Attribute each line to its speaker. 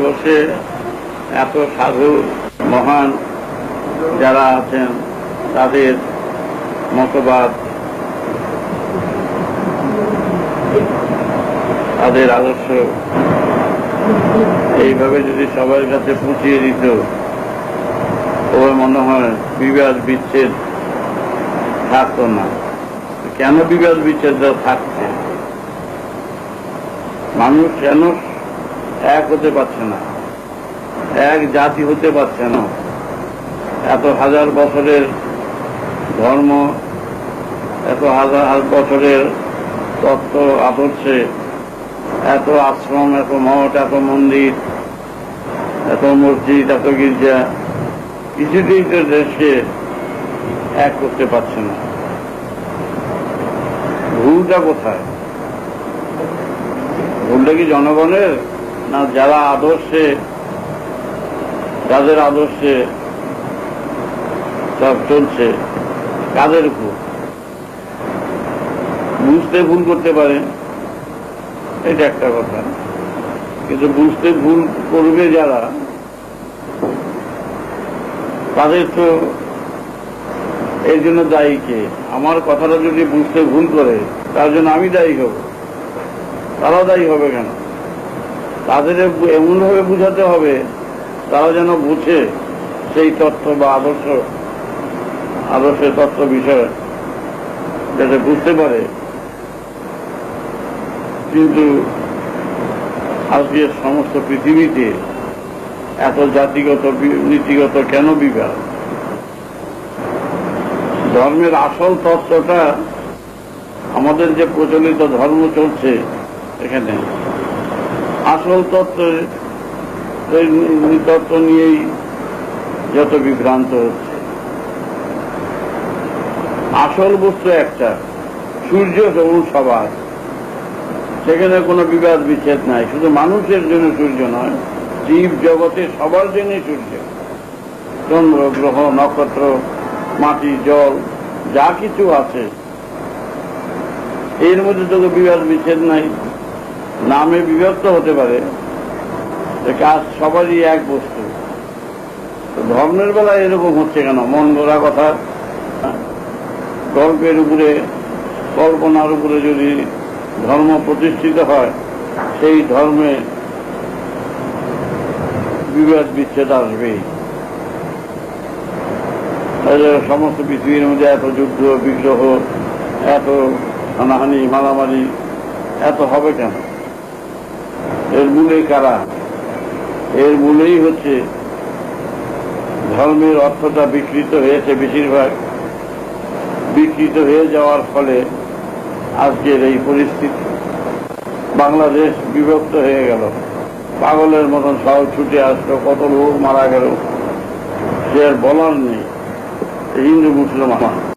Speaker 1: ভারতবর্ষে এত সাধু, মহান যারা আছেন, তাদের মতবাদ, তাদের আদর্শ, এইভাবে যদি সবার কাছে পৌঁছিয়ে দিত তবে মনে হয় বিবাদ, বিচ্ছেদ থাকতো না। কেন বিবাদ বিচ্ছেদ থাকছে? মানুষ কেন এক হতে পারছে না। এক জাতি হতে পারছে না। এত হাজার বছরের ধর্ম, এত হাজার হাজার বছরের তত্ত্ব আদর্শে, এত আশ্রম, এত মঠ, এত মন্দির, এত মসজিদ, এত গির্জা, কিছুতেই তো দেশকে এক করতে পারছে না। ভুলটা কোথায়? ভুলটা কি জনগণের? না, যারা আদর্শে, যাদের আদর্শে সব চলছে, কাদের উপর? বুঝতে ভুল করতে পারে, এটা একটা কথা। কিন্তু বুঝতে ভুল করবে যারা, তাদের তো এর জন্য দায়ী কে? আমার কথাটা যদি বুঝতে ভুল করে, তার জন্য আমি দায়ী হব। তারাও দায়ী হবে কেন? তাদের এমনভাবে বুঝাতে হবে তারা যেন বুঝে সেই তথ্য বা আদর্শ, আদর্শের তত্ত্ব বিষয়, যাতে বুঝতে পারে। কিন্তু আজকে সমস্ত পৃথিবীতে এত জাতিগত নীতিগত কেন বিবাদ ধর্মের আসল তত্ত্বটা আমাদের যে প্রচলিত ধর্ম চলছে এখানে। আসল তত্ত্ব তত্ত্ব নিয়েই যত বিভ্রান্ত হচ্ছে। আসল বস্তু একটা, সূর্য যেমন সবার। সেখানে কোনো বিবাদ বিচ্ছেদ নাই, শুধু মানুষের জন্য সূর্য নয়, জীব জগতে সবার জন্যই সূর্য। চন্দ্র, গ্রহ, নক্ষত্র, মাটি, জল, যা কিছু আছে, এর মধ্যে তো বিবাদ বিচ্ছেদ নাই। নামে বিভক্ত হতে পারে যে কাজ সবারই এক বস্তু। ধর্মের বেলায় এরকম হচ্ছে কেন? মন গড়া কথা গল্পের উপরে, কল্পনার উপরে যদি ধর্ম প্রতিষ্ঠিত হয়, সেই ধর্মে বিবাদ বিচ্ছেদ আসবেই। সমস্ত পৃথিবীর মধ্যে এত যুদ্ধ, বিগ্রহ, এত হানাহানি, মারামারি, এত হবে কেন? এর মূলে কারা? এর মূলেই হচ্ছে ধর্মের অর্থটা বিকৃত হয়েছে বেশিরভাগ। বিকৃত হয়ে যাওয়ার ফলে আজকের এই পরিস্থিতি। বাংলাদেশ বিভক্ত হয়ে গেল। পাগলের মতন সব ছুটে আসলো, কত লোক মারা গেল। সে আর বলার নেই। হিন্দু, মুসলমান।